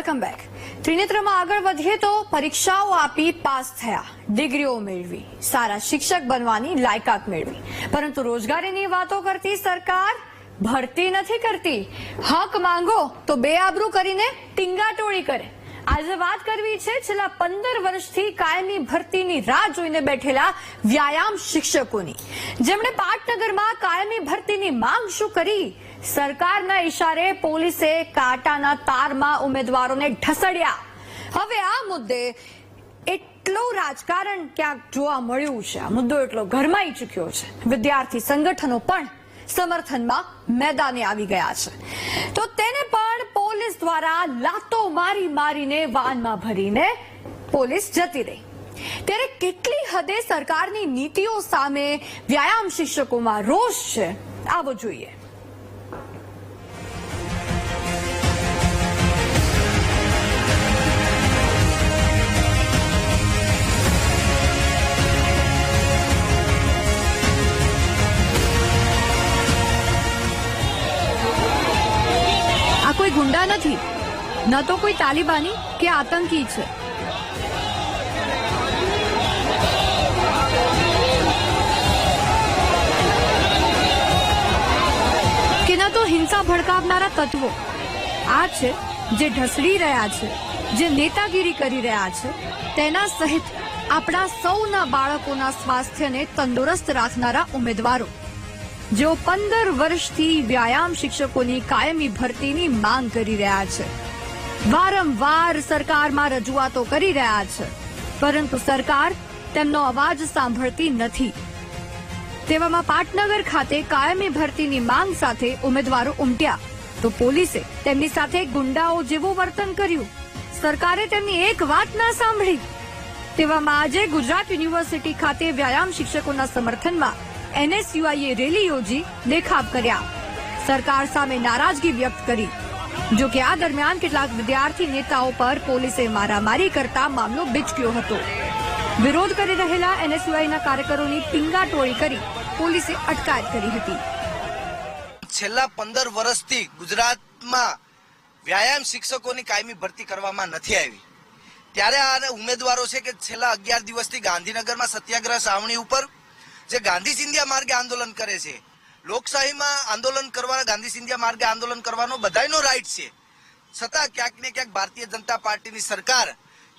Welcome back. ત્રિનેત્રમાં આગળ વધીએ તો પરીક્ષાઓ આપી પાસ થયા. ડિગ્રીઓ મેળવી. સારા શિક્ષક બનવાની લાયકાત મેળવી. પરંતુ રોજગારીની વાતો કરતી સરકાર ભરતી નથી કરતી. હક માંગો તો બેઆબરૂ કરીને ટીંગાટોળી કરે. આજે વાત કરવી છે, છેલ્લા પંદર વર્ષથી કાયમી ભરતીની રાહ જોઈને બેઠેલા વ્યાયામ શિક્ષકોની. જેમણે પાટનગરમાં કાયમી ભરતીની માંગ શું કરી? સરકારના ઇશારે પોલીસે કાંટાના તારમાં ઉમેદવારોને ઢસડ્યા. હવે આ મુદ્દે એટલું રાજકારણ ક્યાંક જોવા મળ્યું છે. આ મુદ્દો એટલો ગરમાઈ ચૂક્યો છે. વિદ્યાર્થી સંગઠનો પણ સમર્થનમાં મેદાને આવી ગયા છે. તો તેને પણ પોલીસ દ્વારા લાતો મારી મારીને વાનમાં ભરીને પોલીસ જતી રહી. ત્યારે કેટલી હદે સરકારની નીતિઓ સામે વ્યાયામ શિક્ષકોમાં રોષ છે, આવો જોઈએ. કોઈ ગુંડા નથી ન તો કોઈ તાલિબાની કે આતંકી છે ભડકાવનારા તત્વો. આ છે જે ઢસડી રહ્યા છે, જે નેતાગીરી કરી રહ્યા છે. તેના સહિત આપણા સૌના બાળકોના સ્વાસ્થ્યને તંદુરસ્ત રાખનારા ઉમેદવારો. જેઓ પંદર વર્ષથી વ્યાયામ શિક્ષકોની કાયમી ભરતીની માંગ કરી રહ્યા છે. વારંવાર સરકારમાં રજૂઆતો કરી રહ્યા છે. પરંતુ સરકાર તેમનો અવાજ સાંભળતી નથી. તેવામાં પાટનગર ખાતે કાયમી ભરતીની માંગ સાથે ઉમેદવારો ઉમટ્યા. તો પોલીસે તેમની સાથે ગુંડાઓ જેવું વર્તન કર્યું. સરકારે તેમની એક વાત ના સાંભળી. તેવામાં આજે ગુજરાત યુનિવર્સિટી ખાતે વ્યાયામ શિક્ષકોના સમર્થનમાં એનએસયુઆઈએ રેલી યોજી દેખાવ કર્યા. સરકાર સામે નારાજગી વ્યક્ત કરી. જો કે આ દરમિયાન કેટલાક વિદ્યાર્થી નેતાઓ પર પોલીસે મારામારી કરતા મામલો બીચક્યો હતો. વિરોધ કરી રહેલા એનએસયુઆઈના કાર્યકરોની ટીંગાટોળી કરી પોલીસે અટકાયત કરી હતી. છેલ્લા પંદર વર્ષથી ગુજરાતમાં વ્યાયામ શિક્ષકોની કાયમી ભરતી કરવામાં નથી આવી. ત્યારે આ ઉમેદવારો છે કે છેલ્લા અગિયાર દિવસથી ગાંધીનગરમાં સત્યાગ્રહ સાવણી ઉપર જે ગાંધી સિંધિયા માર્ગે આંદોલન કરે છે, લોકશાહીમાં આંદોલન કરવા ગાંધી સિંધિયા માર્ગે આંદોલન કરવાનો બધાયનો રાઈટ છે. છતાં ક્યાંક ને ક્યાંક ભારતીય જનતા પાર્ટીની સરકાર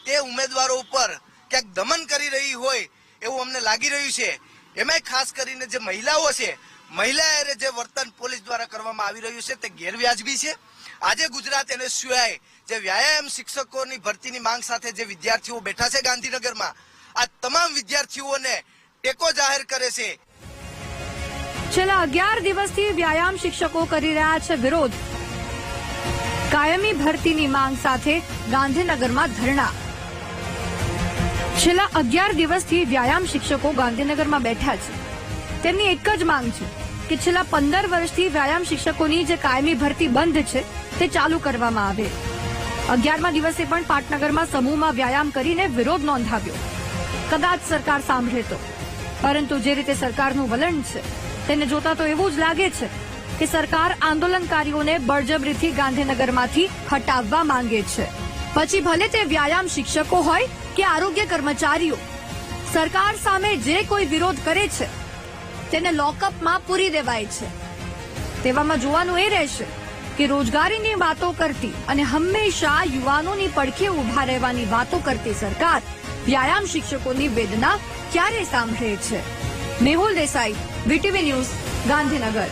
તે ઉમેદવારો ઉપર ક્યાંક દમન કરી રહી હોય એવું અમને લાગી રહ્યું છે. એમાંય ખાસ કરીને જે મહિલાઓ છે, મહિલાએ જે વર્તન પોલીસ દ્વારા કરવામાં આવી રહ્યું છે તે ગેરવ્યાજબી છે. આજે ગુજરાત એને સિવાય જે વ્યાયામ શિક્ષકોની ભરતીની માંગ સાથે જે વિદ્યાર્થીઓ બેઠા છે ગાંધીનગરમાં, આ તમામ વિદ્યાર્થીઓને ટેકો જાહેર કરે છે. છેલ્લા અગિયાર દિવસથી વ્યાયામ શિક્ષકો કરી રહ્યા છે વિરોધ. કાયમી ભરતીની માંગ સાથે ગાંધીનગરમાં ધરણા. છેલ્લા અગિયાર દિવસથી વ્યાયામ શિક્ષકો ગાંધીનગરમાં બેઠા છે. તેમની એક જ માંગ છે કે છેલ્લા પંદર વર્ષથી વ્યાયામ શિક્ષકોની જે કાયમી ભરતી બંધ છે, તે ચાલુ કરવામાં આવે. અગિયારમા દિવસે પણ પાટનગરમાં સમૂહમાં વ્યાયામ કરીને વિરોધ નોંધાવ્યો. કદાચ સરકાર સાંભળે તો. પરંતુ જે રીતે સરકારનું વલણ છે, તેને જોતા તો એવું જ લાગે છે કે સરકાર આંદોલનકારીઓને બળજબરીથી ગાંધીનગરમાંથી હટાવવા માંગે છે. પછી ભલે તે વ્યાયામ શિક્ષકો હોય કે આરોગ્ય કર્મચારીઓ સરકાર સામે જે કોઈ વિરોધ કરે છે, તેને લોકઅપમાં પૂરી દેવાય છે. તેવામાં જોવાનું એ રહેશે કે રોજગારીની વાતો કરતી અને હંમેશા યુવાનોની પડખે ઊભા રહેવાની વાતો કરતી સરકાર વ્યાયામ શિક્ષકોની વેદના ક્યારે સાંભળે છે? Mehul Desai, VTV news, Gandhinagar.